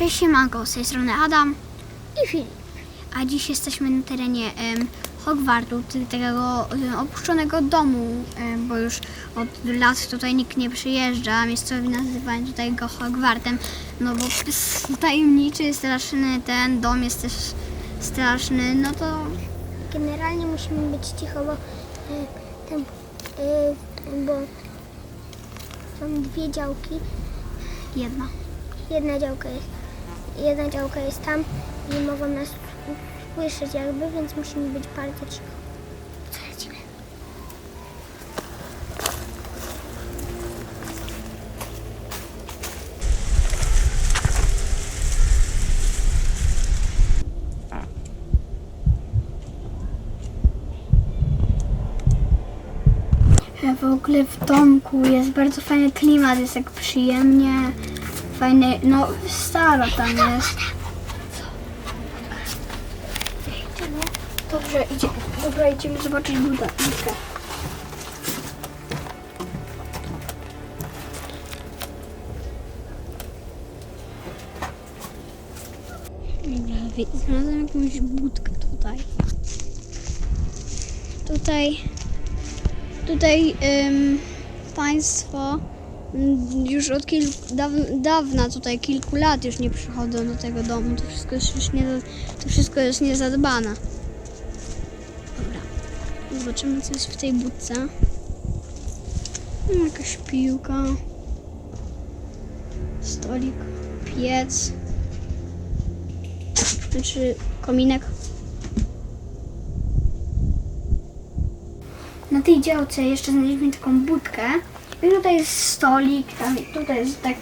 Cześć siemanko, z tej strony Adam, I Filip. a dziś jesteśmy na terenie em, Hogwartu, czyli takiego em, opuszczonego domu, em, bo już od lat tutaj nikt nie przyjeżdża. Miejscowi nazywają tutaj go Hogwartem, no bo jest tajemniczy, straszny, ten dom jest też straszny, no to Generalnie musimy być cicho, bo, y, ten, y, bo są dwie działki. jedna. Jedna działka jest, jedna działka jest tam i mogą nas słyszeć jakby, więc musimy być bardzo cicho. Ja w ogóle w domku jest bardzo fajny klimat, jest tak przyjemnie, fajny, no staro tam jest. Dobrze, idzie, dobra, idziemy zobaczyć wi- znalazłem jakąś budkę tutaj. Tutaj Tutaj ym, państwo już od daw, dawna, tutaj kilku lat już nie przychodzą do tego domu. To wszystko jest już nie, to wszystko jest niezadbane. Dobra. Zobaczymy co jest w tej budce. Mm, Jakaś piłka. Stolik. Piec. Znaczy kominek. Na tej działce jeszcze znaleźliśmy taką budkę. I tutaj jest stolik, tam, tutaj jest tak,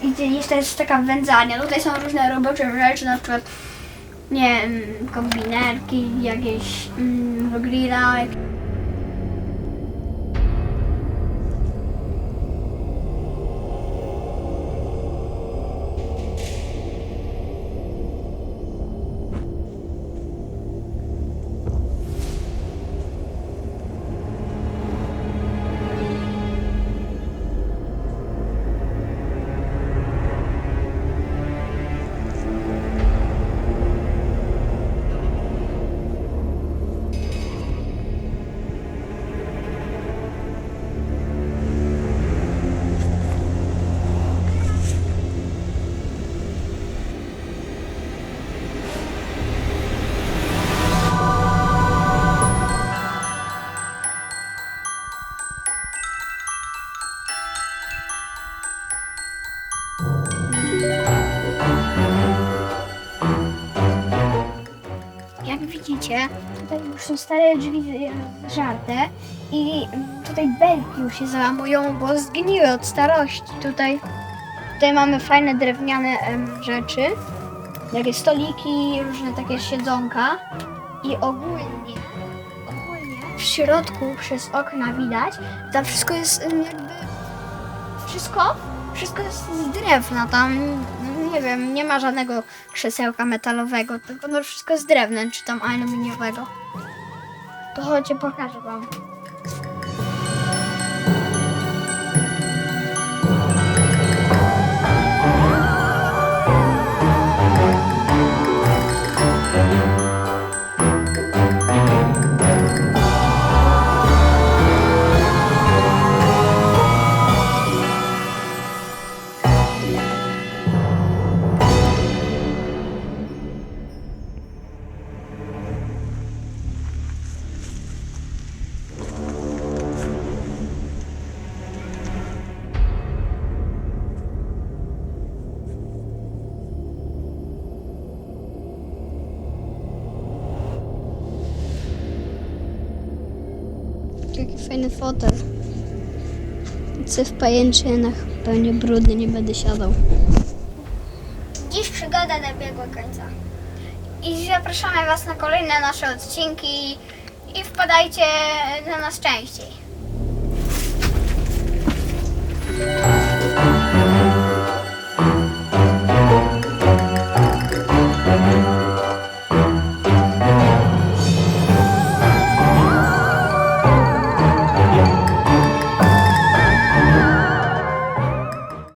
jest taka wędzarnia. Tutaj są różne robocze rzeczy, na przykład nie wiem, kombinerki, jakieś mm, grilla. Widzicie, tutaj już są stare drzwi e, żarte i mm, tutaj belki już się załamują, bo zgniły od starości. Tutaj, tutaj mamy fajne drewniane em, rzeczy, takie stoliki, różne takie siedzonka i ogólnie, ogólnie w środku przez okna widać, tam wszystko jest jakby wszystko, wszystko jest z drewna, tam nie wiem, nie ma żadnego krzesełka metalowego, tylko no wszystko z drewnem, czy tam aluminiowego. To chodźcie, pokażę wam. Jaki fajny fotel. Chcę w pajęczynach, pewnie brudny, nie będę siadał. Dziś przygoda dobiegła końca. I zapraszamy Was na kolejne nasze odcinki i wpadajcie na nas częściej.